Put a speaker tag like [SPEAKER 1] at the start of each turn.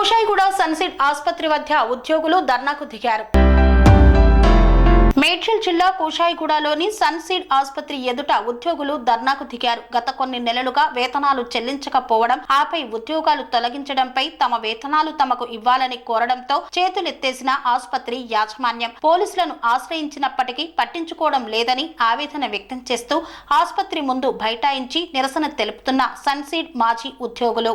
[SPEAKER 1] కుషాయిగూడ సన్సిడ్ ఆసుపత్రి వద్ద ఉద్యోగులు ధర్నాకు దిగారు. మేడ్చల్ జిల్లా కుషాయిగూడలోని సన్సీడ్ ఆసుపత్రి ఎదుట ఉద్యోగులు ధర్నాకు దిగారు. గత కొన్ని నెలలుగా వేతనాలు చెల్లించకపోవడం ఆపై ఉద్యోగాలు తొలగించడంపై తమ వేతనాలు తమకు ఇవ్వాలని కోరడంతో చేతులెత్తేసిన ఆసుపత్రి యాజమాన్యం పోలీసులను ఆశ్రయించినప్పటికీ పట్టించుకోవడం లేదని ఆవేదన వ్యక్తం చేస్తూ ఆసుపత్రి ముందు బైఠాయించి నిరసన తెలుపుతున్న సన్సీడ్ మాజీ ఉద్యోగులు.